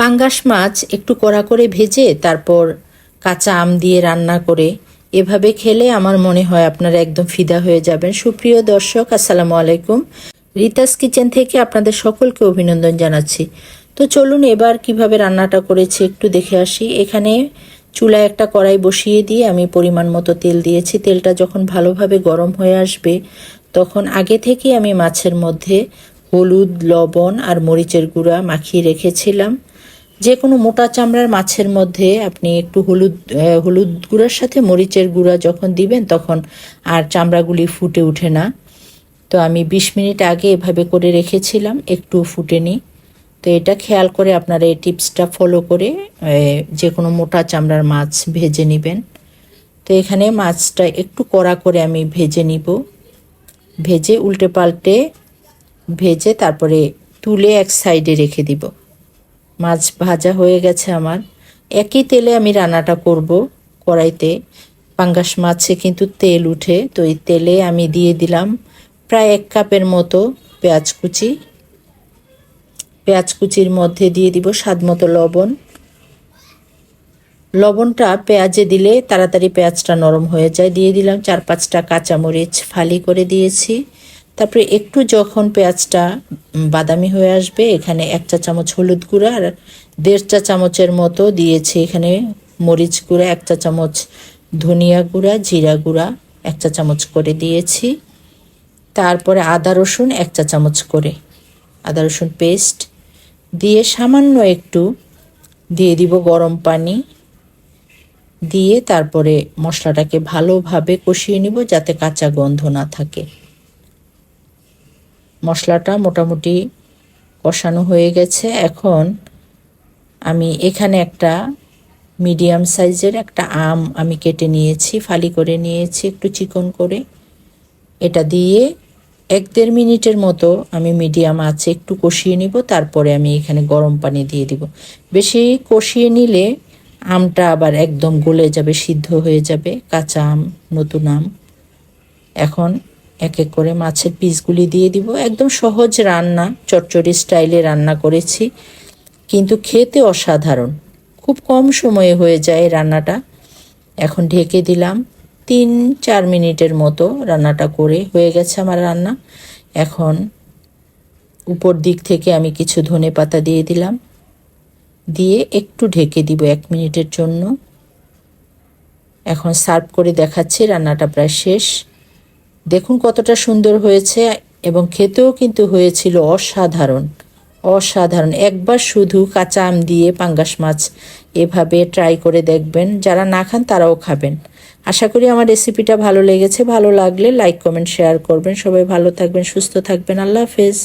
পাঙ্গাস মাছ একটু কড়া করে ভেজে তারপর কাঁচা আম দিয়ে রান্না করে এভাবে খেলে আমার মনে হয় আপনারা একদম ফিদা হয়ে যাবেন। সুপ্রিয় দর্শক, আসসালামু আলাইকুম। রিতাস কিচেন থেকে আপনাদের সকলকে অভিনন্দন জানাচ্ছি। তো চলুন এবার কীভাবে রান্নাটা করেছি একটু দেখে আসি। এখানে চুলায় একটা কড়াই বসিয়ে দিয়ে আমি পরিমাণ মতো তেল দিয়েছি। তেলটা যখন ভালোভাবে গরম হয়ে আসবে, তখন আগে থেকে আমি মাছের মধ্যে হলুদ, লবণ আর মরিচের গুঁড়া মাখিয়ে রেখেছিলাম। যে কোনো মোটা চামড়ার মাছের মধ্যে আপনি একটু হলুদ হলুদ গুঁড়ার সাথে মরিচের গুঁড়া যখন দিবেন তখন আর চামড়াগুলি ফুটে ওঠে না। তো আমি বিশ মিনিট আগে এভাবে করে রেখেছিলাম, একটু ফুটেনি তো এটা খেয়াল করে আপনারা এই টিপসটা ফলো করে যে কোনো মোটা চামড়ার মাছ ভেজে নেবেন। তো এখানে মাছটা একটু কড়া করে আমি ভেজে নিব। ভেজে উল্টে পাল্টে ভেজে তারপরে তুলে এক সাইডে রেখে দিব। মাছ ভাজা হয়ে গেছে আমার। একই তেলে আমি রান্নাটা করব কড়াইতে। পাঙ্গাস মাছে কিন্তু তেল উঠে, তো এই তেলে আমি দিয়ে দিলাম প্রায় এক কাপের মতো পেঁয়াজ কুচি। পেঁয়াজ কুচির মধ্যে দিয়ে দিব স্বাদ মতো লবণ। লবণটা পেঁয়াজে দিলে তাড়াতাড়ি পেঁয়াজটা নরম হয়ে যায়। দিয়ে দিলাম চার পাঁচটা কাঁচামরিচ ফালি করে দিয়েছি। তারপরে একটু যখন পেঁয়াজটা বাদামি হয়ে আসবে, এখানে এক চা চামচ হলুদ গুঁড়া আর দেড় চা চামচের মতো দিয়েছি এখানে মরিচ গুঁড়া, এক চা চামচ ধনিয়া গুঁড়া, জিরা গুঁড়া এক চা চামচ করে দিয়েছি। তারপরে আদা রসুন এক চা চামচ করে, আদা রসুন পেস্ট দিয়ে সামান্য একটু দিয়ে দিব গরম পানি। দিয়ে তারপরে মশলাটাকে ভালোভাবে কষিয়ে নিব যাতে কাঁচা গন্ধ না থাকে। মশলাটা মোটামুটি কষানো হয়ে গেছে। এখন আমি এখানে একটা মিডিয়াম সাইজের একটা আম আমি কেটে নিয়েছি, ফালি করে নিয়েছি একটু চিকন করে। এটা দিয়ে এক দেড় মিনিটের মতো আমি মিডিয়াম আছে একটু কষিয়ে নিব, তারপরে আমি এখানে গরম পানি দিয়ে দিব। বেশি কষিয়ে নিলে আমটা আবার একদম গলে যাবে, সিদ্ধ হয়ে যাবে, কাঁচা আম, নতুন আম। এখন এক এক করে মাছের পিসগুলি দিয়ে দিব। একদম সহজ রান্না, চটচড়ি স্টাইলে রান্না করেছি। কিন্তু খেতে অসাধারণ। খুব কম সময়ে হয়ে যায় রান্নাটা। এখন ঢেকে দিলাম। তিন, চার মিনিটের মতো রান্নাটা করে হয়ে গেছে আমার রান্না। এখন উপর দিক থেকে আমি কিছু ধনে পাতা দিয়ে দিলাম। দিয়ে একটু ঢেকে দিব এক মিনিটের জন্য। এখন সার্ভ করে দেখাচ্ছি, রান্নাটা প্রায় শেষ। দেখুন কতটা সুন্দর হয়েছে এবং খেতেও কিন্তু হয়েছিল অসাধারণ অসাধারণ। একবার শুধু কাঁচা আম দিয়ে পাঙ্গাস মাছ এভাবে ট্রাই করে দেখবেন, যারা না খান তারাও খাবেন। আশা করি আমার রেসিপিটা ভালো লেগেছে, ভালো লাগলে লাইক কমেন্ট শেয়ার করবেন। সবাই ভালো থাকবেন, সুস্থ থাকবেন। আল্লাহ হাফেজ।